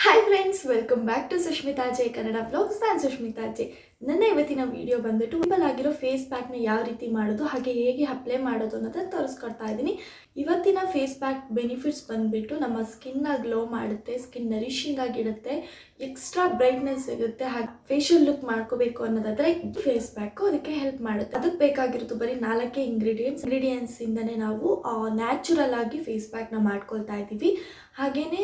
hi friends welcome back to Sushmita J Kannada blogs ನಾನು Sushmita J ನನ್ನ ಇವತ್ತಿನ video ಬಂದ್ಬಿಟ್ಟು ಸಿಂಪಲ್ ಆಗಿರೋ ಫೇಸ್ ಪ್ಯಾಕ್ನ ಯಾವ ರೀತಿ ಮಾಡೋದು, ಹಾಗೆ ಹೇಗೆ ಅಪ್ಲೈ ಮಾಡೋದು ಅನ್ನೋದನ್ನ ತೋರಿಸ್ಕೊಡ್ತಾ ಇದ್ದೀನಿ. ಇವತ್ತಿನ ಫೇಸ್ ಪ್ಯಾಕ್ ಬೆನಿಫಿಟ್ಸ್ ಬಂದ್ಬಿಟ್ಟು ನಮ್ಮ ಸ್ಕಿನ್ನ ಗ್ಲೋ ಮಾಡುತ್ತೆ ಸ್ಕಿನ್ ನರಿಷಿಂಗ್ ಆಗಿಡುತ್ತೆ ಎಕ್ಸ್ಟ್ರಾ ಬ್ರೈಟ್ನೆಸ್ ಸಿಗುತ್ತೆ, ಹಾಗೆ ಫೇಶಿಯಲ್ ಲುಕ್ ಮಾಡ್ಕೋಬೇಕು ಅನ್ನೋದಾದ್ರೆ ಫೇಸ್ ಪ್ಯಾಕು ಅದಕ್ಕೆ ಹೆಲ್ಪ್ ಮಾಡುತ್ತೆ. ಅದಕ್ಕೆ ಬೇಕಾಗಿರೋದು ಬರೀ ನಾಲ್ಕೇ ಇಂಗ್ರೀಡಿಯೆಂಟ್ಸ್ ಇಂಗ್ರೀಡಿಯೆಂಟ್ಸ್ ಇಂದನೇ ನಾವು ನ್ಯಾಚುರಲ್ ಆಗಿ ಫೇಸ್ ಪ್ಯಾಕ್ನ ಮಾಡ್ಕೊಳ್ತಾ ಇದ್ದೀವಿ. ಹಾಗೆಯೇ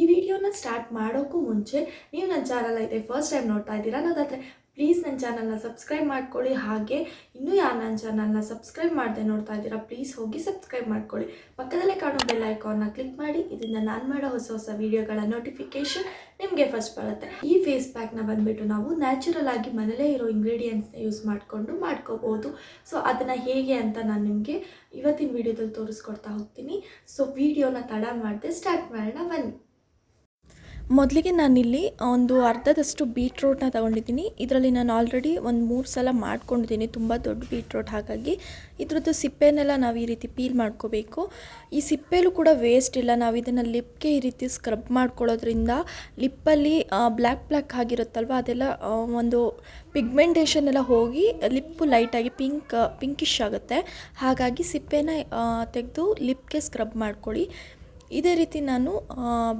ಈ ವಿಡಿಯೋನ ಸ್ಟಾರ್ಟ್ ಮಾಡೋಕ್ಕೂ ಮುಂಚೆ ನೀವು ನನ್ನ ಚಾನಲ್ ಐತೆ ಫಸ್ಟ್ ಟೈಮ್ ನೋಡ್ತಾ ಇದ್ದೀರಾ ಅನ್ನೋದಾದರೆ ಪ್ಲೀಸ್ ನನ್ನ ಚಾನಲ್ನ ಸಬ್ಸ್ಕ್ರೈಬ್ ಮಾಡ್ಕೊಳ್ಳಿ. ಹಾಗೆ ಇನ್ನೂ ಯಾರು ನನ್ನ ಚಾನಲ್ನ ಸಬ್ಸ್ಕ್ರೈಬ್ ಮಾಡದೆ ನೋಡ್ತಾ ಇದ್ದೀರಾ ಪ್ಲೀಸ್ ಹೋಗಿ ಸಬ್ಸ್ಕ್ರೈಬ್ ಮಾಡ್ಕೊಳ್ಳಿ. ಪಕ್ಕದಲ್ಲೇ ಕಾಣೋ ಬೆಲ್ ಐಕಾನ್ನ ಕ್ಲಿಕ್ ಮಾಡಿ, ಇದರಿಂದ ನಾನು ಮಾಡೋ ಹೊಸ ಹೊಸ ವೀಡಿಯೋಗಳ ನೋಟಿಫಿಕೇಶನ್ ನಿಮಗೆ ಫಸ್ಟ್ ಬರುತ್ತೆ. ಈ ಫೇಸ್ ಪ್ಯಾಕ್ನ ಬಂದುಬಿಟ್ಟು ನಾವು ನ್ಯಾಚುರಲ್ ಆಗಿ ಮನೇಲೇ ಇರೋ ಇಂಗ್ರೀಡಿಯೆಂಟ್ಸ್ನ ಯೂಸ್ ಮಾಡಿಕೊಂಡು ಮಾಡ್ಕೋಬೋದು. ಸೊ ಅದನ್ನು ಹೇಗೆ ಅಂತ ನಾನು ನಿಮಗೆ ಇವತ್ತಿನ ವೀಡಿಯೋದಲ್ಲಿ ತೋರಿಸ್ಕೊಡ್ತಾ ಹೋಗ್ತೀನಿ. ಸೊ ವಿಡಿಯೋನ ತಡ ಮಾಡದೆ ಸ್ಟಾರ್ಟ್ ಮಾಡೋಣ, ಬನ್ನಿ. ಮೊದಲಿಗೆ ನಾನಿಲ್ಲಿ ಒಂದು ಅರ್ಧದಷ್ಟು ಬೀಟ್ರೋಟ್ನ ತಗೊಂಡಿದ್ದೀನಿ. ಇದರಲ್ಲಿ ನಾನು ಆಲ್ರೆಡಿ ಒಂದು ಮೂರು ಸಲ ಮಾಡ್ಕೊಂಡಿದ್ದೀನಿ. ತುಂಬ ದೊಡ್ಡ ಬೀಟ್ರೋಟ್ ಹಾಗಾಗಿ. ಇದ್ರದ್ದು ಸಿಪ್ಪೆನೆಲ್ಲ ನಾವು ಈ ರೀತಿ ಪೀಲ್ ಮಾಡ್ಕೋಬೇಕು. ಈ ಸಿಪ್ಪೆಲೂ ಕೂಡ ವೇಸ್ಟ್ ಇಲ್ಲ. ನಾವು ಇದನ್ನು ಲಿಪ್ಗೆ ಈ ರೀತಿ ಸ್ಕ್ರಬ್ ಮಾಡ್ಕೊಳ್ಳೋದ್ರಿಂದ ಲಿಪ್ಪಲ್ಲಿ ಬ್ಲ್ಯಾಕ್ ಬ್ಲ್ಯಾಕ್ ಆಗಿರುತ್ತಲ್ವ? ಅದೆಲ್ಲ ಒಂದು ಪಿಗ್ಮೆಂಟೇಷನ್ ಎಲ್ಲ ಹೋಗಿ ಲಿಪ್ಪು ಲೈಟಾಗಿ ಪಿಂಕ್ ಪಿಂಕಿಶ್ ಆಗುತ್ತೆ. ಹಾಗಾಗಿ ಸಿಪ್ಪೆನ ತೆಗೆದು ಲಿಪ್ಗೆ ಸ್ಕ್ರಬ್ ಮಾಡ್ಕೊಳ್ಳಿ. ಇದೇ ರೀತಿ ನಾನು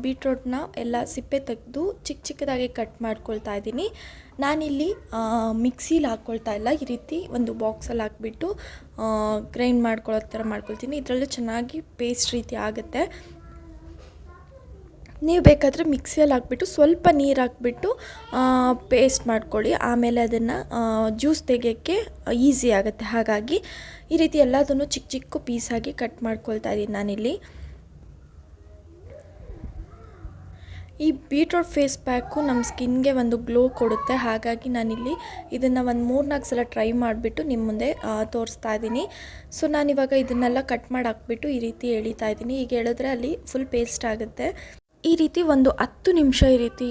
ಬೀಟ್ರೋಟ್ನ ಎಲ್ಲ ಸಿಪ್ಪೆ ತೆಗೆದು ಚಿಕ್ಕ ಚಿಕ್ಕದಾಗಿ ಕಟ್ ಮಾಡ್ಕೊಳ್ತಾ ಇದ್ದೀನಿ. ನಾನಿಲ್ಲಿ ಮಿಕ್ಸಿಲಿ ಹಾಕ್ಕೊಳ್ತಾ ಇಲ್ಲ. ಈ ರೀತಿ ಒಂದು ಬಾಕ್ಸಲ್ಲಿ ಹಾಕ್ಬಿಟ್ಟು ಗ್ರೈಂಡ್ ಮಾಡ್ಕೊಳ್ಳೋ ಥರ ಮಾಡ್ಕೊಳ್ತೀನಿ. ಇದರಲ್ಲೂ ಚೆನ್ನಾಗಿ ಪೇಸ್ಟ್ ರೀತಿ ಆಗುತ್ತೆ. ನೀವು ಬೇಕಾದರೆ ಮಿಕ್ಸಿಯಲ್ಲಿ ಹಾಕ್ಬಿಟ್ಟು ಸ್ವಲ್ಪ ನೀರು ಹಾಕ್ಬಿಟ್ಟು ಪೇಸ್ಟ್ ಮಾಡ್ಕೊಳ್ಳಿ. ಆಮೇಲೆ ಅದನ್ನು ಜ್ಯೂಸ್ ತೆಗೆಯೋಕ್ಕೆ ಈಸಿ ಆಗುತ್ತೆ. ಹಾಗಾಗಿ ಈ ರೀತಿ ಎಲ್ಲದನ್ನು ಚಿಕ್ಕ ಚಿಕ್ಕ ಪೀಸಾಗಿ ಕಟ್ ಮಾಡ್ಕೊಳ್ತಾ ಇದ್ದೀನಿ ನಾನಿಲ್ಲಿ. ಈ ಬೀಟ್ರೂಟ್ ಫೇಸ್ ಪ್ಯಾಕು ನಮ್ಮ ಸ್ಕಿನ್ಗೆ ಒಂದು ಗ್ಲೋ ಕೊಡುತ್ತೆ. ಹಾಗಾಗಿ ನಾನಿಲ್ಲಿ ಇದನ್ನು ಒಂದು ಮೂರ್ನಾಲ್ಕು ಸಲ ಟ್ರೈ ಮಾಡಿಬಿಟ್ಟು ನಿಮ್ಮ ಮುಂದೆ ತೋರಿಸ್ತಾ ಇದ್ದೀನಿ ಸೊ, ನಾನಿವಾಗ ಇದನ್ನೆಲ್ಲ ಕಟ್ ಮಾಡಿ ಹಾಕ್ಬಿಟ್ಟು ಈ ರೀತಿ ಎಳಿತಾ ಇದ್ದೀನಿ ಈಗ ಎಳೆದ್ರೆ ಅಲ್ಲಿ ಫುಲ್ ಪೇಸ್ಟ್ ಆಗುತ್ತೆ. ಈ ರೀತಿ ಒಂದು ಹತ್ತು ನಿಮಿಷ ಈ ರೀತಿ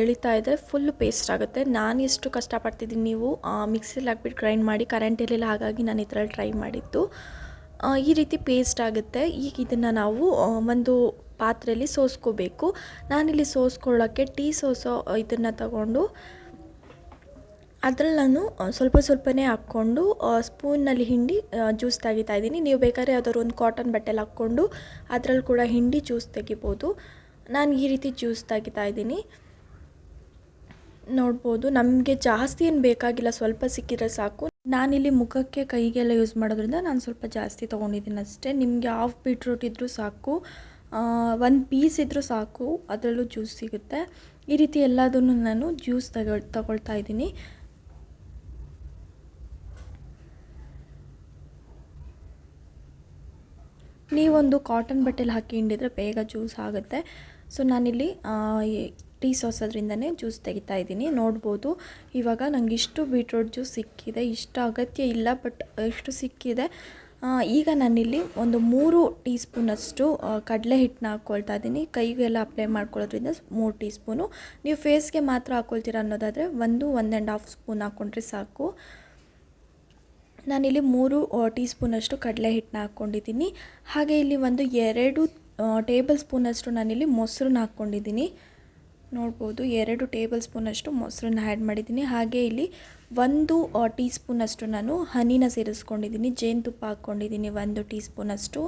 ಎಳಿತಾ ಇದ್ದರೆ ಫುಲ್ ಪೇಸ್ಟ್ ಆಗುತ್ತೆ. ನಾನು ಎಷ್ಟು ಕಷ್ಟಪಡ್ತಿದ್ದೀನಿ ನೀವು ಮಿಕ್ಸಿಲಿ ಹಾಕ್ಬಿಟ್ಟು ಗ್ರೈಂಡ್ ಮಾಡಿ ಕರೆಂಟ್ ಇರಲಿಲ್ಲ ಹಾಗಾಗಿ ನಾನು ಈ ಟ್ರೈ ಮಾಡಿದ್ದು. ಈ ರೀತಿ ಪೇಸ್ಟ್ ಆಗುತ್ತೆ. ಈಗ ಇದನ್ನು ನಾವು ಒಂದು ಪಾತ್ರೆಯಲ್ಲಿ ಸೋಸ್ಕೋಬೇಕು. ನಾನಿಲ್ಲಿ ಸೋಸ್ಕೊಳ್ಳೋಕ್ಕೆ ಟೀ ಸೋಸೋ ಇದನ್ನು ತಗೊಂಡು, ಅದರಲ್ಲಿ ನಾನು ಸ್ವಲ್ಪ ಸ್ವಲ್ಪನೇ ಹಾಕ್ಕೊಂಡು ಸ್ಪೂನಲ್ಲಿ ಹಿಂಡಿ ಜ್ಯೂಸ್ ತೆಗಿತಾ ಇದ್ದೀನಿ. ನೀವು ಬೇಕಾದ್ರೆ ಯಾವ್ದಾದ್ರು ಒಂದು ಕಾಟನ್ ಬಟ್ಟೆಲಿ ಹಾಕ್ಕೊಂಡು, ಅದರಲ್ಲಿ ಕೂಡ ಹಿಂಡಿ ಜ್ಯೂಸ್ ತೆಗಿಬೋದು. ನಾನು ಈ ರೀತಿ ಜ್ಯೂಸ್ ತೆಗಿತಾ ಇದ್ದೀನಿ. ನೋಡ್ಬೋದು, ನಮಗೆ ಜಾಸ್ತಿ ಏನು ಬೇಕಾಗಿಲ್ಲ, ಸ್ವಲ್ಪ ಸಿಕ್ಕಿದ್ರೆ ಸಾಕು. ನಾನಿಲ್ಲಿ ಮುಖಕ್ಕೆ ಕೈಗೆಲ್ಲ ಯೂಸ್ ಮಾಡೋದ್ರಿಂದ ನಾನು ಸ್ವಲ್ಪ ಜಾಸ್ತಿ ತೊಗೊಂಡಿದ್ದೀನಿ ಅಷ್ಟೇ. ನಿಮಗೆ ಹಾಫ್ ಬೀಟ್ರೂಟ್ ಇದ್ದರೂ ಸಾಕು. ಒಂದು ಪೀಸ್ ಇದ್ದರೂ ಸಾಕು, ಅದರಲ್ಲೂ ಜ್ಯೂಸ್ ಸಿಗುತ್ತೆ. ಈ ರೀತಿ ಎಲ್ಲದನ್ನು ನಾನು ಜ್ಯೂಸ್ ತಗೊಳ್, ತಗೊಳ್ತಾ ಇದ್ದೀನಿ. ನೀವೊಂದು ಕಾಟನ್ ಬಟ್ಟೆಲಿ ಹಾಕಿ ಹಿಂಡಿದ್ರೆ ಬೇಗ ಜ್ಯೂಸ್ ಆಗುತ್ತೆ. ಸೊ ನಾನಿಲ್ಲಿ ಟೀ ಸೋಸೋದ್ರಿಂದನೇ ಜ್ಯೂಸ್ ತೆಗಿತಾ ಇದ್ದೀನಿ. ನೋಡ್ಬೋದು. ಇವಾಗ ನನಗೆ ಇಷ್ಟು ಬೀಟ್ರೂಟ್ ಜ್ಯೂಸ್ ಸಿಕ್ಕಿದೆ. ಇಷ್ಟು ಅಗತ್ಯ ಇಲ್ಲ ಬಟ್ ಎಷ್ಟು ಸಿಕ್ಕಿದೆ. ಈಗ ನಾನಿಲ್ಲಿ ಒಂದು ಮೂರು ಟೀ ಸ್ಪೂನಷ್ಟು ಕಡಲೆ ಹಿಟ್ಟನ್ನ ಹಾಕ್ಕೊಳ್ತಾ ಇದ್ದೀನಿ. ಕೈಗೆಲ್ಲ ಅಪ್ಲೈ ಮಾಡ್ಕೊಳ್ಳೋದ್ರಿಂದ ಮೂರು ಟೀ ಸ್ಪೂನು ನೀವು ಫೇಸ್ಗೆ ಮಾತ್ರ ಹಾಕ್ಕೊಳ್ತೀರ ಅನ್ನೋದಾದರೆ ಒಂದು ಒಂದು ಆ್ಯಂಡ್ ಹಾಫ್ ಸ್ಪೂನ್ ಹಾಕ್ಕೊಂಡ್ರೆ ಸಾಕು. ನಾನಿಲ್ಲಿ ಮೂರು ಟೀ ಸ್ಪೂನಷ್ಟು ಕಡಲೆ ಹಿಟ್ಟನ್ನ ಹಾಕ್ಕೊಂಡಿದ್ದೀನಿ ಹಾಗೆ ಇಲ್ಲಿ ಒಂದು ಎರಡು ಟೇಬಲ್ ಸ್ಪೂನಷ್ಟು ನಾನಿಲ್ಲಿ ಮೊಸರನ್ನ ಹಾಕ್ಕೊಂಡಿದ್ದೀನಿ ನೋಡ್ಬೋದು ಎರಡು ಟೇಬಲ್ ಸ್ಪೂನಷ್ಟು ಮೊಸರನ್ನ ಆ್ಯಡ್ ಮಾಡಿದ್ದೀನಿ. ಹಾಗೆ ಇಲ್ಲಿ ಒಂದು ಟೀ ಸ್ಪೂನಷ್ಟು ನಾನು ಹನಿನ ಸೇರಿಸ್ಕೊಂಡಿದ್ದೀನಿ. ಜೇನುತುಪ್ಪ ಹಾಕ್ಕೊಂಡಿದ್ದೀನಿ ಒಂದು ಟೀ ಸ್ಪೂನಷ್ಟು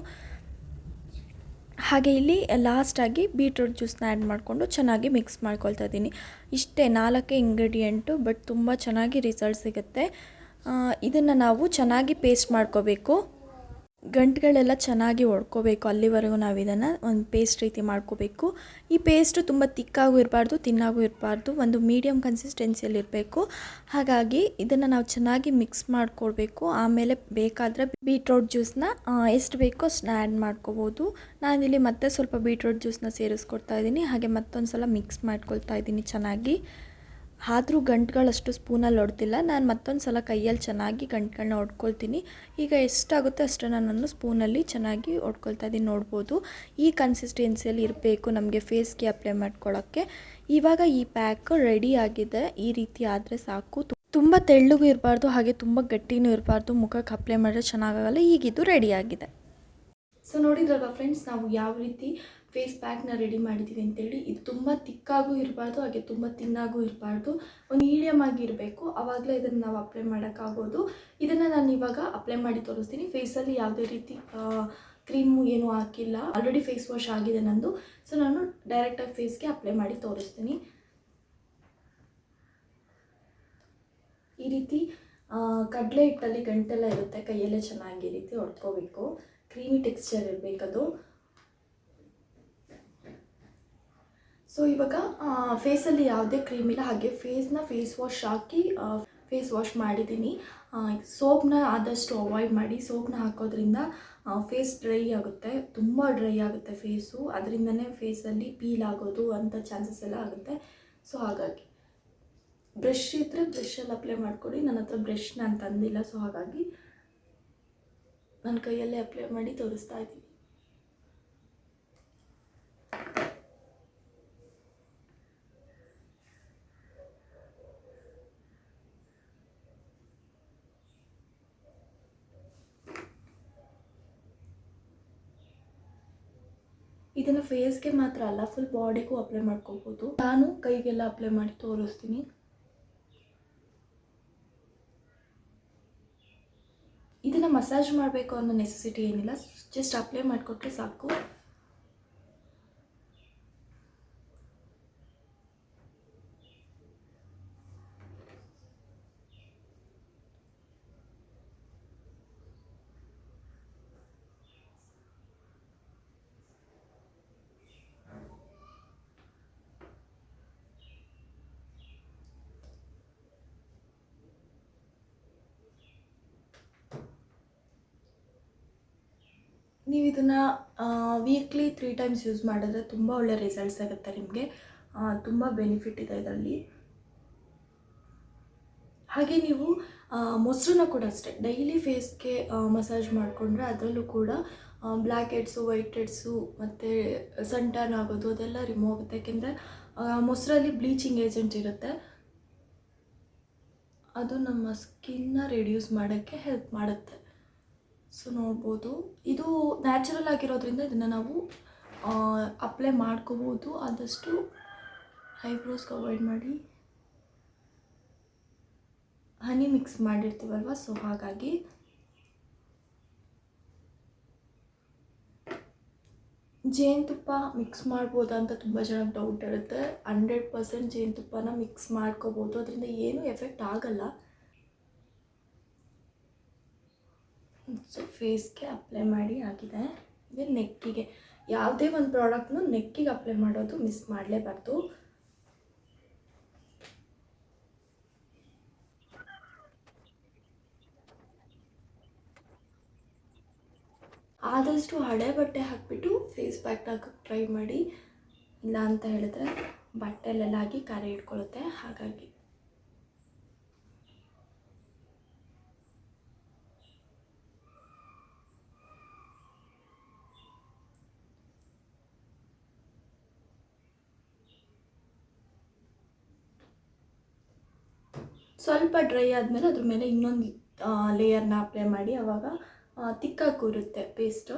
ಹಾಗೆ ಇಲ್ಲಿ ಲಾಸ್ಟಾಗಿ ಬೀಟ್ರೂಟ್ ಜ್ಯೂಸ್ನ ಆ್ಯಡ್ ಮಾಡಿಕೊಂಡು ಚೆನ್ನಾಗಿ ಮಿಕ್ಸ್ ಮಾಡ್ಕೊಳ್ತಾ ಇದ್ದೀನಿ. ಇಷ್ಟೇ ನಾಲ್ಕೇ ಇಂಗ್ರೀಡಿಯೆಂಟು ಬಟ್ ತುಂಬ ಚೆನ್ನಾಗಿ ರಿಸಲ್ಟ್ ಸಿಗುತ್ತೆ. ಇದನ್ನು ನಾವು ಚೆನ್ನಾಗಿ ಪೇಸ್ಟ್ ಮಾಡ್ಕೋಬೇಕು. ಗಂಟುಗಳೆಲ್ಲ ಚೆನ್ನಾಗಿ ಒಡ್ಕೋಬೇಕು. ಅಲ್ಲಿವರೆಗೂ ನಾವು ಇದನ್ನು ಒಂದು ಪೇಸ್ಟ್ ರೀತಿ ಮಾಡ್ಕೋಬೇಕು. ಈ ಪೇಸ್ಟು ತುಂಬ ತಿಕ್ಕಾಗೂ ಇರಬಾರ್ದು, ತಿನ್ನಾಗೂ ಇರಬಾರ್ದು. ಒಂದು ಮೀಡಿಯಮ್ ಕನ್ಸಿಸ್ಟೆನ್ಸಿಯಲ್ಲಿ ಇರಬೇಕು. ಹಾಗಾಗಿ ಇದನ್ನು ನಾವು ಚೆನ್ನಾಗಿ ಮಿಕ್ಸ್ ಮಾಡ್ಕೊಳ್ಬೇಕು ಆಮೇಲೆ ಬೇಕಾದರೆ ಬೀಟ್ರೋಟ್ ಜ್ಯೂಸ್ನ ಎಷ್ಟು ಬೇಕೋ ಅಷ್ಟನ್ನ ಆ್ಯಡ್ ಮಾಡ್ಕೋಬೋದು. ನಾನಿಲ್ಲಿ ಮತ್ತೆ ಸ್ವಲ್ಪ ಬೀಟ್ರೋಟ್ ಜ್ಯೂಸ್ನ ಸೇರಿಸ್ಕೊಡ್ತಾ ಇದ್ದೀನಿ. ಹಾಗೆ ಮತ್ತೊಂದು ಸಲ ಮಿಕ್ಸ್ ಮಾಡ್ಕೊಳ್ತಾ ಇದ್ದೀನಿ ಚೆನ್ನಾಗಿ. ಆದರೂ ಗಂಟುಗಳಷ್ಟು ಸ್ಪೂನಲ್ಲಿ ಹೊಡ್ತಿಲ್ಲ ನಾನು ಮತ್ತೊಂದು ಸಲ ಕೈಯಲ್ಲಿ ಚೆನ್ನಾಗಿ ಗಂಟುಗಳನ್ನ ಹೊಡ್ಕೊಳ್ತೀನಿ ಈಗ ಎಷ್ಟಾಗುತ್ತೆ ಅಷ್ಟು ನಾನು ಸ್ಪೂನಲ್ಲಿ ಚೆನ್ನಾಗಿ ಹೊಡ್ಕೊಳ್ತಾ ಇದ್ದೀನಿ. ನೋಡ್ಬೋದು. ಈ ಕನ್ಸಿಸ್ಟೆನ್ಸಿಯಲ್ಲಿ ಇರಬೇಕು ನಮಗೆ ಫೇಸ್ಗೆ ಅಪ್ಲೈ ಮಾಡ್ಕೊಳ್ಳೋಕ್ಕೆ ಇವಾಗ ಈ ಪ್ಯಾಕ್ ರೆಡಿ ಆಗಿದೆ. ಈ ರೀತಿ ಆದರೆ ಸಾಕು. ತುಂಬ ತೆಳ್ಳಗೂ ಇರಬಾರ್ದು, ಹಾಗೆ ತುಂಬ ಗಟ್ಟಿನೂ ಇರಬಾರ್ದು. ಮುಖಕ್ಕೆ ಅಪ್ಲೈ ಮಾಡಿದ್ರೆ ಚೆನ್ನಾಗಾಗಲ್ಲ ಈಗಿದು ರೆಡಿಯಾಗಿದೆ ಸೊ ನೋಡಿದ್ರಲ್ವಾ ಫ್ರೆಂಡ್ಸ್ ನಾವು ಯಾವ ರೀತಿ ಫೇಸ್ ಪ್ಯಾಕ್ನ ರೆಡಿ ಮಾಡಿದ್ದೀವಿ ಅಂತೇಳಿ, ಇದು ತುಂಬ ತಿಕ್ಕಾಗೂ ಇರಬಾರ್ದು, ಹಾಗೆ ತುಂಬ ತಿನ್ನಾಗೂ ಇರಬಾರ್ದು. ಒಂದು ಮೀಡಿಯಮ್ ಆಗಿ ಇರಬೇಕು. ಆವಾಗಲೇ ಇದನ್ನು ನಾವು ಅಪ್ಲೈ ಮಾಡೋಕ್ಕಾಗೋದು ಇದನ್ನು ನಾನು ಇವಾಗ ಅಪ್ಲೈ ಮಾಡಿ ತೋರಿಸ್ತೀನಿ. ಫೇಸಲ್ಲಿ ಯಾವುದೇ ರೀತಿ ಕ್ರೀಮು ಏನೂ ಹಾಕಿಲ್ಲ. ಆಲ್ರೆಡಿ ಫೇಸ್ ವಾಶ್ ಆಗಿದೆ ನಂದು. ಸೊ ನಾನು ಡೈರೆಕ್ಟಾಗಿ ಫೇಸ್ಗೆ ಅಪ್ಲೈ ಮಾಡಿ ತೋರಿಸ್ತೀನಿ. ಈ ರೀತಿ ಕಡಲೆ ಹಿಟ್ಟಲ್ಲಿ ಗಂಟೆಲ್ಲ ಇರುತ್ತೆ. ಕೈಯಲ್ಲೇ ಚೆನ್ನಾಗಿ ಈ ರೀತಿ ಹೊಡ್ಕೋಬೇಕು. ಕ್ರೀಮಿ ಟೆಕ್ಸ್ಚರ್ ಇರಬೇಕದು. ಸೊ ಇವಾಗ ಫೇಸಲ್ಲಿ ಯಾವುದೇ ಕ್ರೀಮ್ ಇಲ್ಲ, ಹಾಗೆ ಫೇಸ್ನ ಫೇಸ್ ವಾಶ್ ಹಾಕಿ ಫೇಸ್ ವಾಶ್ ಮಾಡಿದ್ದೀನಿ. ಸೋಪ್ನ ಆದಷ್ಟು ಅವಾಯ್ಡ್ ಮಾಡಿ ಸೋಪ್ನ ಹಾಕೋದ್ರಿಂದ ಫೇಸ್ ಡ್ರೈ ಆಗುತ್ತೆ. ತುಂಬ ಡ್ರೈ ಆಗುತ್ತೆ ಫೇಸು ಅದರಿಂದನೇ ಫೇಸಲ್ಲಿ ಪೀಲ್ ಆಗೋದು ಅಂಥ ಚಾನ್ಸಸ್ ಎಲ್ಲ ಆಗುತ್ತೆ. ಸೊ ಹಾಗಾಗಿ. ಬ್ರಷ್ ಇದ್ದರೆ ಬ್ರಷಲ್ಲಿ ಅಪ್ಲೈ ಮಾಡ್ಕೊಡಿ ನನ್ನ ಹತ್ರ ಬ್ರಷ್ ನಾನು ತಂದಿಲ್ಲ ಸೊ ಹಾಗಾಗಿ. ನನ್ನ ಕೈಯಲ್ಲೇ ಅಪ್ಲೈ ಮಾಡಿ ತೋರಿಸ್ತಾ ಇದ್ದೀನಿ. ಇದನ್ನು ಫೇಸ್ಗೆ ಮಾತ್ರ ಅಲ್ಲ ಫುಲ್ ಬಾಡಿಗೂ ಅಪ್ಲೈ ಮಾಡ್ಕೋಬೋದು. ನಾನು ಕೈಗೆಲ್ಲ ಅಪ್ಲೈ ಮಾಡಿ ತೋರಿಸ್ತೀನಿ. ಇದನ್ನು ಮಸಾಜ್ ಮಾಡಬೇಕು ಅನ್ನೋ ನೆಸೆಸಿಟಿ ಏನಿಲ್ಲ ಜಸ್ಟ್ ಅಪ್ಲೈ ಮಾಡಿಕೊಟ್ರೆ ಸಾಕು. ನೀವು ಇದನ್ನು ವೀಕ್ಲಿ ತ್ರೀ ಟೈಮ್ಸ್ ಯೂಸ್ ಮಾಡಿದ್ರೆ ತುಂಬ ಒಳ್ಳೆ ರಿಸಲ್ಟ್ಸ್ ಆಗುತ್ತೆ ನಿಮಗೆ. ತುಂಬ ಬೆನಿಫಿಟ್ ಇದೆ ಇದರಲ್ಲಿ. ಹಾಗೆ ನೀವು ಮೊಸರನ್ನ ಕೂಡ ಅಷ್ಟೇ ಡೈಲಿ ಫೇಸ್ಗೆ ಮಸಾಜ್ ಮಾಡಿಕೊಂಡ್ರೆ ಅದರಲ್ಲೂ ಕೂಡ ಬ್ಲ್ಯಾಕ್ ಹೆಡ್ಸು ವೈಟ್ ಹೆಡ್ಸು ಮತ್ತು ಸನ್ ಆಗೋದು ಅದೆಲ್ಲ ರಿಮೂವ್ ಆಗುತ್ತೆ. ಯಾಕೆಂದರೆ ಮೊಸರಲ್ಲಿ ಬ್ಲೀಚಿಂಗ್ ಏಜೆಂಟ್ ಇರುತ್ತೆ. ಅದು ನಮ್ಮ ಸ್ಕಿನ್ನ ರಿಡ್ಯೂಸ್ ಮಾಡೋಕ್ಕೆ ಹೆಲ್ಪ್ ಮಾಡುತ್ತೆ. ಸೊ ನೋಡ್ಬೋದು. ಇದು ನ್ಯಾಚುರಲ್ ಆಗಿರೋದ್ರಿಂದ ಇದನ್ನು ನಾವು ಅಪ್ಲೈ ಮಾಡ್ಕೋಬೋದು. ಆದಷ್ಟು ಐಬ್ರೋಸ್ಗೆ ಅವಾಯ್ಡ್ ಮಾಡಿ. ಹನಿ ಮಿಕ್ಸ್ ಮಾಡಿರ್ತೀವಲ್ವ? ಸೊ ಹಾಗಾಗಿ. ಜೇನುತುಪ್ಪ ಮಿಕ್ಸ್ ಮಾಡ್ಬೋದಾ ಅಂತ ತುಂಬ ಜನಕ್ಕೆ ಡೌಟ್ ಇರುತ್ತೆ. ಹಂಡ್ರೆಡ್ ಪರ್ಸೆಂಟ್ ಜೇನುತುಪ್ಪನ ಮಿಕ್ಸ್ ಮಾಡ್ಕೋಬೋದು. ಅದರಿಂದ ಏನೂ ಎಫೆಕ್ಟ್ ಆಗಲ್ಲ ಸೊ ಫೇಸ್ಗೆ ಅಪ್ಲೈ ಮಾಡಿ ಆಗಿದೆ. ಇದು ನೆಕ್ಕಿಗೆ. ಯಾವುದೇ ಒಂದು ಪ್ರಾಡಕ್ಟ್ನು ನೆಕ್ಕಿಗೆ ಅಪ್ಲೈ ಮಾಡೋದು ಮಿಸ್ ಮಾಡಲೇಬಾರ್ದು. ಆದಷ್ಟು ಹಳೆ ಬಟ್ಟೆ ಹಾಕಿಬಿಟ್ಟು ಫೇಸ್ ಪ್ಯಾಕ್ ಹಾಕಕ್ಕೆ ಟ್ರೈ ಮಾಡಿ. ಇಲ್ಲ ಅಂತ ಹೇಳಿದ್ರೆ ಬಟ್ಟೆಲೆಲ್ಲ ಹಾಕಿ ಕರೆ ಇಟ್ಕೊಳ್ಳುತ್ತೆ ಹಾಗಾಗಿ ಸ್ವಲ್ಪ ಡ್ರೈ ಆದಮೇಲೆ ಅದ್ರ ಮೇಲೆ ಇನ್ನೊಂದು ಲೇಯರ್ನ ಅಪ್ಲೈ ಮಾಡಿ ಆವಾಗ ತಿಕ್ಕಾಗಿ ಕೂರುತ್ತೆ ಪೇಸ್ಟು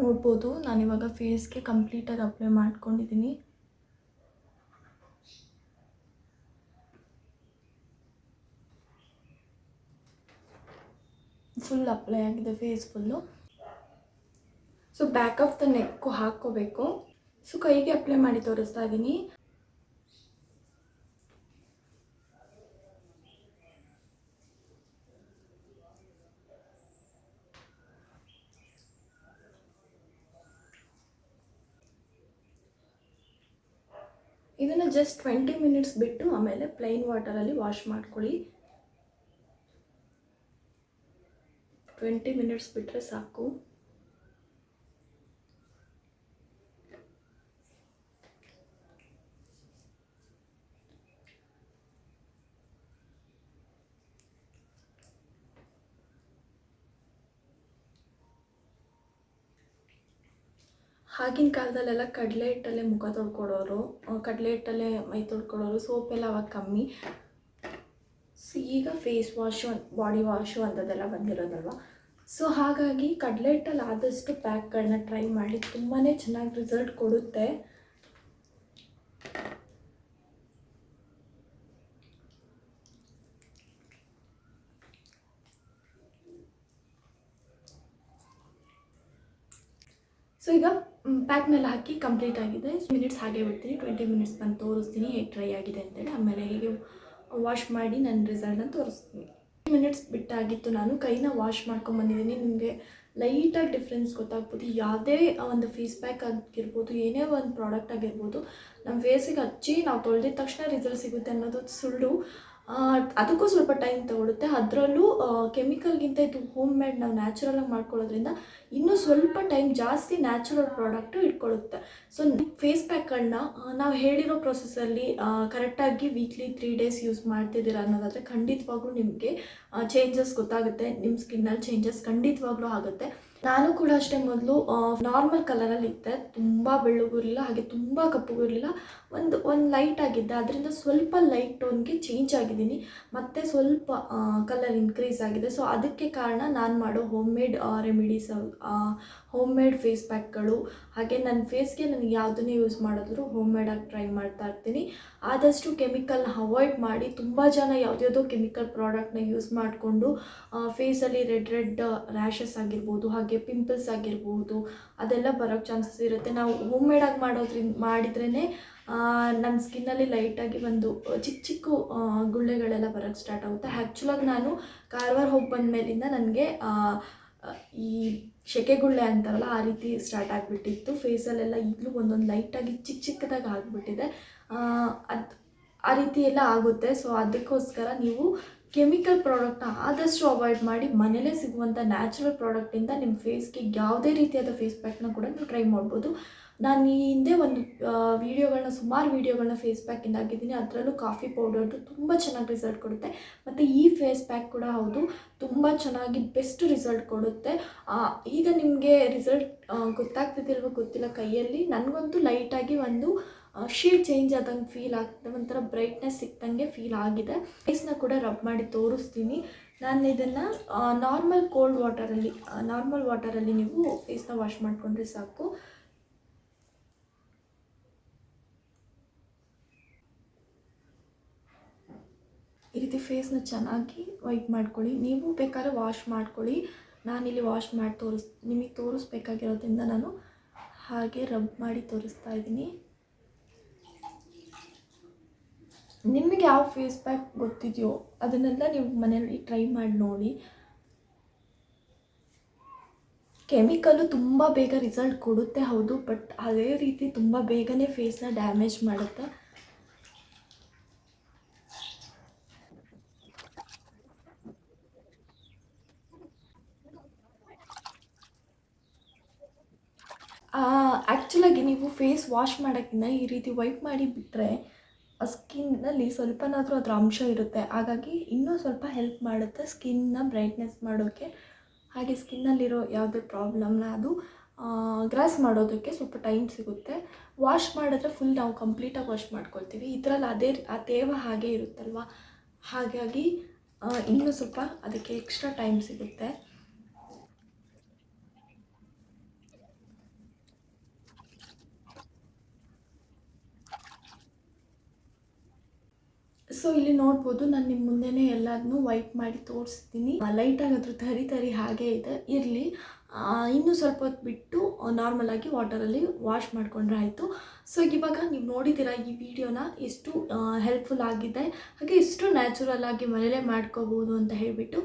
ನೋಡ್ಬೋದು. ನಾನಿವಾಗ ಫೇಸ್ಗೆ ಕಂಪ್ಲೀಟಾಗಿ ಅಪ್ಲೈ ಮಾಡ್ಕೊಂಡಿದ್ದೀನಿ. ಫುಲ್ ಅಪ್ಲೈ ಆಗಿದೆ face full. So back of the neck ಹಾಕ್ಕೋಬೇಕು. ಸೊ ಕೈಗೆ ಅಪ್ಲೈ ಮಾಡಿ ತೋರಿಸ್ತಾ ಇದ್ದೀನಿ. ಇದನ್ನು ಜಸ್ಟ್ ಟ್ವೆಂಟಿ ಮಿನಿಟ್ಸ್ ಬಿಟ್ಟು ಆಮೇಲೆ ಪ್ಲೈನ್ ವಾಟರಲ್ಲಿ ವಾಶ್ ಮಾಡ್ಕೊಳ್ಳಿ. ಟ್ವೆಂಟಿ ಮಿನಿಟ್ಸ್ ಬಿಟ್ಟರೆ ಸಾಕು. ಆಗಿನ ಕಾಲದಲ್ಲೆಲ್ಲ ಕಡಲೆ ಹಿಟ್ಟಲ್ಲೇ ಮುಖ ತೊಳ್ಕೊಡೋರು ಕಡಲೆ ಹಿಟ್ಟಲ್ಲೇ ಮೈ ತೊಳ್ಕೊಡೋರು ಸೋಪೆಲ್ಲ ಅವಾಗ ಕಮ್ಮಿ. ಸೊ ಈಗ ಫೇಸ್ ವಾಶು ಬಾಡಿ ವಾಶು ಅಂಥದ್ದೆಲ್ಲ ಬಂದಿರೋದಲ್ವ? ಸೊ ಹಾಗಾಗಿ ಕಡಲೆ ಹಿಟ್ಟಲ್ಲಿ ಆದಷ್ಟು ಪ್ಯಾಕ್ಗಳನ್ನ ಟ್ರೈ ಮಾಡಿ ತುಂಬಾ ಚೆನ್ನಾಗಿ ರಿಸಲ್ಟ್ ಕೊಡುತ್ತೆ. ಸೊ ಈಗ ಪ್ಯಾಕ್ನೆಲ್ಲ ಹಾಕಿ ಕಂಪ್ಲೀಟ್ ಆಗಿದೆ. ಮಿನಿಟ್ಸ್ ಹಾಗೆ ಬಿಡ್ತೀನಿ. ಟ್ವೆಂಟಿ ಮಿನಿಟ್ಸ್ ನಾನು ತೋರಿಸ್ತೀನಿ. ಹೇಗೆ ಟ್ರೈ ಆಗಿದೆ ಅಂತೇಳಿ. ಆಮೇಲೆ ಹೇಗೆ ವಾಶ್ ಮಾಡಿ ನನ್ನ ರಿಸಲ್ಟ್ನ ತೋರಿಸ್ತೀನಿ. ಮಿನಿಟ್ಸ್ ಬಿಟ್ಟಾಗಿತ್ತು. ನಾನು ಕೈನ ವಾಶ್ ಮಾಡ್ಕೊಂಬಂದಿದ್ದೀನಿ ನಿಮಗೆ ಲೈಟಾಗಿ ಡಿಫ್ರೆನ್ಸ್ ಗೊತ್ತಾಗ್ಬೋದು. ಯಾವುದೇ ಒಂದು ಫೇಸ್ ಪ್ಯಾಕ್ ಆಗಿರ್ಬೋದು, ಏನೇ ಒಂದು ಪ್ರಾಡಕ್ಟ್ ಆಗಿರ್ಬೋದು ನಮ್ಮ ಫೇಸಿಗೆ ಹಚ್ಚಿ ನಾವು ತೊಳೆದಿದ ತಕ್ಷಣ ರಿಸಲ್ಟ್ ಸಿಗುತ್ತೆ ಅನ್ನೋದು ಸುಳ್ಳು. ಅದಕ್ಕೂ ಸ್ವಲ್ಪ ಟೈಮ್ ತಗೊಳುತ್ತೆ. ಅದರಲ್ಲೂ ಕೆಮಿಕಲ್ಗಿಂತ ಇದು ಹೋಮ್ ಮೇಡ್ ನಾವು ನ್ಯಾಚುರಲಾಗಿ ಮಾಡ್ಕೊಳ್ಳೋದ್ರಿಂದ ಇನ್ನೂ ಸ್ವಲ್ಪ ಟೈಮ್ ಜಾಸ್ತಿ ನ್ಯಾಚುರಲ್ ಪ್ರಾಡಕ್ಟು ಇಟ್ಕೊಳ್ಳುತ್ತೆ. ಸೊ ಫೇಸ್ ಪ್ಯಾಕ್ಗಳನ್ನ ನಾವು ಹೇಳಿರೋ ಪ್ರೊಸೆಸಲ್ಲಿ ಕರೆಕ್ಟಾಗಿ ವೀಕ್ಲಿ ತ್ರೀ ಡೇಸ್ ಯೂಸ್ ಮಾಡ್ತಿದ್ದೀರಾ ಅನ್ನೋದಾದರೆ ಖಂಡಿತವಾಗ್ಲೂ ನಿಮಗೆ ಚೇಂಜಸ್ ಗೊತ್ತಾಗುತ್ತೆ. ನಿಮ್ಮ ಸ್ಕಿನ್ನಲ್ಲಿ ಚೇಂಜಸ್ ಖಂಡಿತವಾಗ್ಲೂ ಆಗುತ್ತೆ. ನಾನು ಕೂಡ ಅಷ್ಟೇ ಮೊದಲು ನಾರ್ಮಲ್ ಕಲರಲ್ಲಿ ಇದ್ದೆ. ತುಂಬ ಬೆಳ್ಳಗೂ ಇರಲಿಲ್ಲ, ಹಾಗೆ ತುಂಬ ಕಪ್ಪಗೂ ಇರಲಿಲ್ಲ. ಒಂದು ಒಂದು ಲೈಟ್ ಆಗಿದ್ದೆ. ಅದರಿಂದ ಸ್ವಲ್ಪ ಲೈಟ್ ಟೋನ್ಗೆ ಚೇಂಜ್ ಆಗಿದ್ದೀನಿ. ಮತ್ತು ಸ್ವಲ್ಪ ಕಲರ್ ಇನ್ಕ್ರೀಸ್ ಆಗಿದೆ. ಸೊ ಅದಕ್ಕೆ ಕಾರಣ ನಾನು ಮಾಡೋ home made remedies home made face ಪ್ಯಾಕ್ಗಳು ಹಾಗೆ ನನ್ನ ಫೇಸ್ಗೆ ನನಗೆ ಯಾವುದನ್ನೇ ಯೂಸ್ ಮಾಡಿದ್ರು ಹೋಮ್ ಮೇಡಾಗಿ ಟ್ರೈ ಮಾಡ್ತಾ ಇರ್ತೀನಿ. ಆದಷ್ಟು ಕೆಮಿಕಲ್ನ ಅವಾಯ್ಡ್ ಮಾಡಿ ತುಂಬ ಜನ ಯಾವುದ್ಯಾವುದೋ ಕೆಮಿಕಲ್ ಪ್ರಾಡಕ್ಟ್ನ ಯೂಸ್ ಮಾಡಿಕೊಂಡು ಫೇಸಲ್ಲಿ ರೆಡ್ ರೆಡ್ ರ್ಯಾಷಸ್ ಆಗಿರ್ಬೋದು, ಹಾಗೆ ಪಿಂಪಲ್ಸ್ ಆಗಿರ್ಬೋದು, ಅದೆಲ್ಲ ಬರೋಕ್ಕೆ ಚಾನ್ಸಸ್ ಇರುತ್ತೆ. ನಾವು ಹೋಮ್ ಮೇಡಾಗಿ ಮಾಡೋದ್ರಿಂದ ಮಾಡಿದ್ರೇ ನನ್ನ ಸ್ಕಿನ್ನಲ್ಲಿ ಲೈಟಾಗಿ ಒಂದು ಚಿಕ್ಕ ಚಿಕ್ಕ ಗುಳ್ಳೆಗಳೆಲ್ಲ ಬರೋಕ್ಕೆ ಸ್ಟಾರ್ಟ್ ಆಗುತ್ತೆ. ಆ್ಯಕ್ಚುಲಾಗಿ ನಾನು ಕಾರವಾರ ಹೋಗಿ ಬಂದ ಮೇಲಿಂದ ನನಗೆ ಈ ಸೆಕೆಗುಳ್ಳೆ ಅಂತಾರಲ್ಲ, ಆ ರೀತಿ ಸ್ಟಾರ್ಟ್ ಆಗಿಬಿಟ್ಟಿತ್ತು. ಫೇಸಲ್ಲೆಲ್ಲ ಈಗಲೂ ಒಂದೊಂದು ಲೈಟಾಗಿ ಚಿಕ್ಕ ಚಿಕ್ಕದಾಗಿ ಆಗಿಬಿಟ್ಟಿದೆ. ಅದು, ಆ ರೀತಿ ಎಲ್ಲ ಆಗುತ್ತೆ. ಸೊ ಅದಕ್ಕೋಸ್ಕರ ನೀವು ಕೆಮಿಕಲ್ ಪ್ರಾಡಕ್ಟ್ನ ಆದಷ್ಟು ಅವಾಯ್ಡ್ ಮಾಡಿ ಮನೇಲೇ ಸಿಗುವಂಥ ನ್ಯಾಚುರಲ್ ಪ್ರಾಡಕ್ಟಿಂದ ನಿಮ್ಮ ಫೇಸ್ಗೆ ಯಾವುದೇ ರೀತಿಯಾದ ಫೇಸ್ ಪ್ಯಾಕ್ನ ಕೂಡ ನೀವು ಟ್ರೈ ಮಾಡ್ಬೋದು. ನಾನು ಈ ಹಿಂದೆ ಒಂದು ವೀಡಿಯೋಗಳನ್ನ ಸುಮಾರು ವೀಡಿಯೋಗಳನ್ನ ಫೇಸ್ ಪ್ಯಾಕಿಂದ ಹಾಕಿದ್ದೀನಿ. ಅದರಲ್ಲೂ ಕಾಫಿ ಪೌಡರ್ದು ತುಂಬ ಚೆನ್ನಾಗಿ ರಿಸಲ್ಟ್ ಕೊಡುತ್ತೆ. ಮತ್ತು ಈ ಫೇಸ್ ಪ್ಯಾಕ್ ಕೂಡ ಹೌದು, ತುಂಬ ಚೆನ್ನಾಗಿ ಬೆಸ್ಟ್ ರಿಸಲ್ಟ್ ಕೊಡುತ್ತೆ. ಈಗ ನಿಮಗೆ ರಿಸಲ್ಟ್ ಗೊತ್ತಾಗ್ತಿದ್ದಿಲ್ವೋ ಗೊತ್ತಿಲ್ಲ ಕೈಯಲ್ಲಿ? ನನಗಂತೂ ಲೈಟಾಗಿ ಒಂದು ಶೇಡ್ ಚೇಂಜ್ ಆದಂಗೆ ಫೀಲ್ ಆಗ್ತದೆ. ಒಂಥರ ಬ್ರೈಟ್ನೆಸ್ ಸಿಕ್ದಂಗೆ ಫೀಲ್ ಆಗಿದೆ. ಫೇಸ್ನ ಕೂಡ ರಬ್ ಮಾಡಿ ತೋರಿಸ್ತೀನಿ. ನಾನು ಇದನ್ನು ನಾರ್ಮಲ್ ಕೋಲ್ಡ್ ವಾಟರಲ್ಲಿ ನಾರ್ಮಲ್ ವಾಟರಲ್ಲಿ ನೀವು ಫೇಸ್ನ ವಾಶ್ ಮಾಡಿಕೊಂಡ್ರೆ ಸಾಕು. ಈ ರೀತಿ ಫೇಸ್ನ ಚೆನ್ನಾಗಿ ವೈಟ್ ಮಾಡ್ಕೊಳ್ಳಿ. ನೀವು ಬೇಕಾದ್ರೆ ವಾಶ್ ಮಾಡ್ಕೊಳ್ಳಿ. ನಾನಿಲ್ಲಿ ವಾಶ್ ಮಾಡಿ ತೋರಿಸ್, ನಿಮಗೆ ತೋರಿಸ್ಬೇಕಾಗಿರೋದ್ರಿಂದ ನಾನು ಹಾಗೆ ರಬ್ ಮಾಡಿ ತೋರಿಸ್ತಾ ಇದ್ದೀನಿ. ನಿಮಗೆ ಯಾವ ಫೇಸ್ ಪ್ಯಾಕ್ ಗೊತ್ತಿದೆಯೋ ಅದನ್ನೆಲ್ಲ ನೀವು ಮನೆಯಲ್ಲಿ ಟ್ರೈ ಮಾಡಿ ನೋಡಿ. ಕೆಮಿಕಲ್ಲು ತುಂಬ ಬೇಗ ರಿಸಲ್ಟ್ ಕೊಡುತ್ತೆ, ಹೌದು ಬಟ್ ಅದೇ ರೀತಿ ತುಂಬ ಬೇಗನೆ ಫೇಸ್ನ ಡ್ಯಾಮೇಜ್ ಮಾಡುತ್ತೆ. ಆ್ಯಕ್ಚುಲಾಗಿ ನೀವು ಫೇಸ್ ವಾಶ್ ಮಾಡೋಕ್ಕಿಂತ ಈ ರೀತಿ ವೈಪ್ ಮಾಡಿ ಬಿಟ್ಟರೆ ಸ್ಕಿನ್ನಲ್ಲಿ ಸ್ವಲ್ಪನಾದರೂ ಅದರ ಅಂಶ ಇರುತ್ತೆ. ಹಾಗಾಗಿ ಇನ್ನೂ ಸ್ವಲ್ಪ ಹೆಲ್ಪ್ ಮಾಡುತ್ತೆ ಸ್ಕಿನ್ನ ಬ್ರೈಟ್ನೆಸ್ ಮಾಡೋಕ್ಕೆ ಹಾಗೆ ಸ್ಕಿನ್ನಲ್ಲಿರೋ ಯಾವುದೇ ಪ್ರಾಬ್ಲಮ್ನ ಅದು ಗ್ರಾಸ್ ಮಾಡೋದಕ್ಕೆ ಸ್ವಲ್ಪ ಟೈಮ್ ಸಿಗುತ್ತೆ. ವಾಶ್ ಮಾಡಿದ್ರೆ ಫುಲ್ ನಾವು ಕಂಪ್ಲೀಟಾಗಿ ವಾಶ್ ಮಾಡ್ಕೊಳ್ತೀವಿ. ಇದರಲ್ಲಿ ಅದೇ ಆ ತೇವ ಹಾಗೆ ಇರುತ್ತಲ್ವ? ಹಾಗಾಗಿ ಆ, ಇನ್ನೂ ಸ್ವಲ್ಪ ಅದಕ್ಕೆ ಎಕ್ಸ್ಟ್ರಾ ಟೈಮ್ ಸಿಗುತ್ತೆ. ಸೊ ಇಲ್ಲಿ ನೋಡ್ಬೋದು ನಾನು ನಿಮ್ಮ ಮುಂದೆನೇ ಎಲ್ಲದನ್ನೂ ವೈಟ್ ಮಾಡಿ ತೋರಿಸ್ತೀನಿ. ಲೈಟಾಗಿ ಅದ್ರ ತರಿ ತರಿ ಹಾಗೆ ಇದೆ. ಇರಲಿ. ಇನ್ನೂ ಸ್ವಲ್ಪ ಹೊತ್ತು ಬಿಟ್ಟು ನಾರ್ಮಲಾಗಿ ವಾಟರಲ್ಲಿ ವಾಶ್ ಮಾಡಿಕೊಂಡ್ರೆ ಆಯಿತು. ಸೊ ಇವಾಗ ನೀವು ನೋಡಿದ್ದೀರಾ ಈ ವಿಡಿಯೋನ ಎಷ್ಟು ಹೆಲ್ಪ್ಫುಲ್ ಆಗಿದೆ, ಹಾಗೆ ಎಷ್ಟು ನ್ಯಾಚುರಲ್ ಆಗಿ ಮನೇಲೇ ಮಾಡ್ಕೋಬೋದು ಅಂತ ಹೇಳಿಬಿಟ್ಟು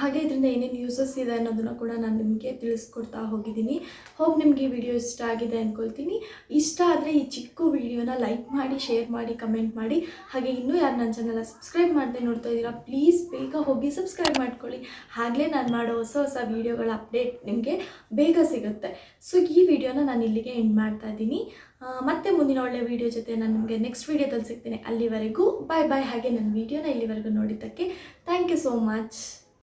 ಹಾಗೆ ಇದರಿಂದ ಏನೇನು ಯೂಸಸ್ ಇದೆ ಅನ್ನೋದನ್ನು ಕೂಡ ನಾನು ನಿಮಗೆ ತಿಳಿಸ್ಕೊಡ್ತಾ ಹೋಗಿದ್ದೀನಿ. ಹೋಗಿ ನಿಮಗೆ ಈ ವಿಡಿಯೋ ಇಷ್ಟ ಆಗಿದೆ ಅಂದ್ಕೊಳ್ತೀನಿ ಇಷ್ಟ ಆದರೆ ಈ ಚಿಕ್ಕ ವಿಡಿಯೋನ ಲೈಕ್ ಮಾಡಿ ಶೇರ್ ಮಾಡಿ ಕಮೆಂಟ್ ಮಾಡಿ. ಹಾಗೆ ಇನ್ನೂ ಯಾರು ನನ್ನ ಚಾನಲ್ನ ಸಬ್ಸ್ಕ್ರೈಬ್ ಮಾಡದೆ ನೋಡ್ತಾ ಇದ್ದೀರಾ ಪ್ಲೀಸ್ ಬೇಗ ಹೋಗಿ ಸಬ್ಸ್ಕ್ರೈಬ್ ಮಾಡ್ಕೊಳ್ಳಿ. ಆಗಲೇ ನಾನು ಮಾಡೋ ಹೊಸ ಹೊಸ ವೀಡಿಯೋಗಳ ಅಪ್ಡೇಟ್ ನಿಮಗೆ ಬೇಗ ಸಿಗುತ್ತೆ. ಸೊ ಈ ವಿಡಿಯೋನ ನಾನು ಇಲ್ಲಿಗೆ ಎಂಡ್ ಮಾಡ್ತಾ ಇದ್ದೀನಿ. ಮತ್ತೆ ಮುಂದಿನ ಒಳ್ಳೆ ವಿಡಿಯೋ ಜೊತೆ ನಾನು ನಿಮಗೆ ನೆಕ್ಸ್ಟ್ ವಿಡಿಯೋದಲ್ಲಿ ಸಿಗ್ತೀನಿ. ಅಲ್ಲಿವರೆಗೂ ಬಾಯ್ ಬಾಯ್ ಹಾಗೆ ನನ್ನ ವೀಡಿಯೋನ ಇಲ್ಲಿವರೆಗೂ ನೋಡಿದ್ದಕ್ಕೆ ಥ್ಯಾಂಕ್ ಯು ಸೋ ಮಚ್